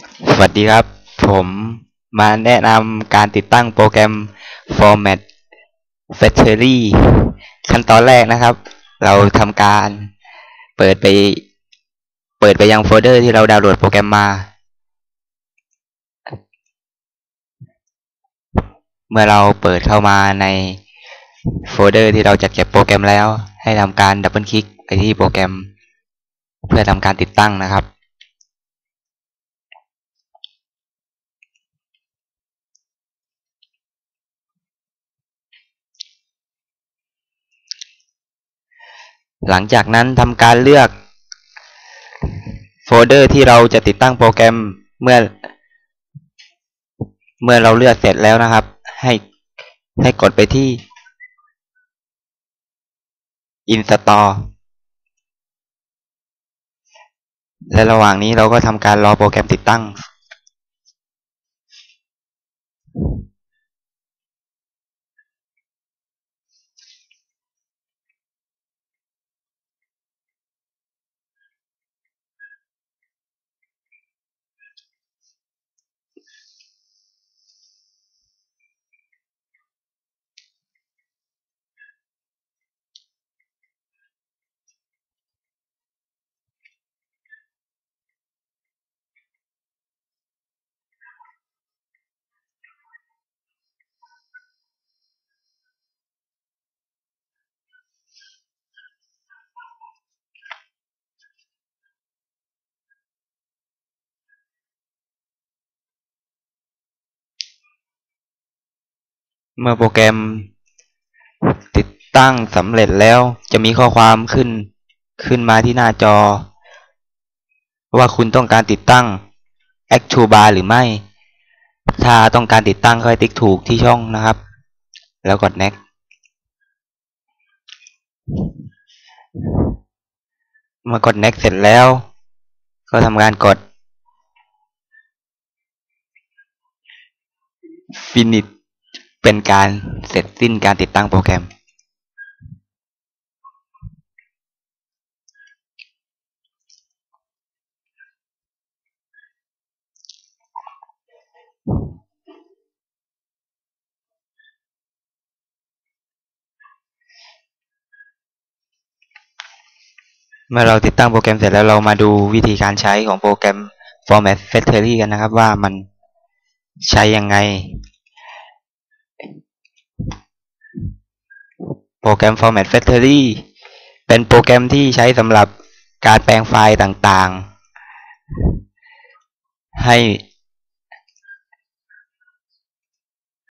สวัสดีครับ ผมมาแนะนำการติดตั้งโปรแกรม Format Factory ขั้นตอนแรกนะครับ เราทำการเปิดไป เปิดไปยังโฟลเดอร์ที่เราดาวน์โหลดโปรแกรมมา เมื่อเราเปิดเข้ามาในโฟลเดอร์ที่เราจัดเก็บโปรแกรมแล้ว ให้ทำการดับเบิลคลิกไปที่โปรแกรม เพื่อทำการติดตั้งนะครับ หลังจากนั้นทำการเลือกโฟลเดอร์ที่เราจะติดตั้งโปรแกรมเมื่อ เมื่อเราเลือกเสร็จแล้วนะครับ ให้ให้กดไปที่ install และระหว่างนี้เราก็ทำการรอโปรแกรมติดตั้ง เมื่อโปรแกรมติดตั้งสำเร็จแล้ว จะมีข้อความขึ้นขึ้นมาที่หน้าจอ ว่าคุณต้องการติดตั้ง Active Bar หรือไม่ ถ้าต้องการติดตั้งก็ให้ติ๊กถูกที่ช่องนะครับ แล้วกด next เมื่อกด next เสร็จแล้ว ก็ทำการกด finish เป็นการเสร็จสิ้นการติดตั้งโปรแกรม เมื่อเราติดตั้งโปรแกรมเสร็จแล้วเรามาดูวิธีการใช้ของโปรแกรม Format Factory กันนะครับว่ามันใช้ยังไง โปรแกรม Format Factory เป็นโปรแกรมที่ใช้สำหรับการแปลงไฟล์ต่างๆ ให้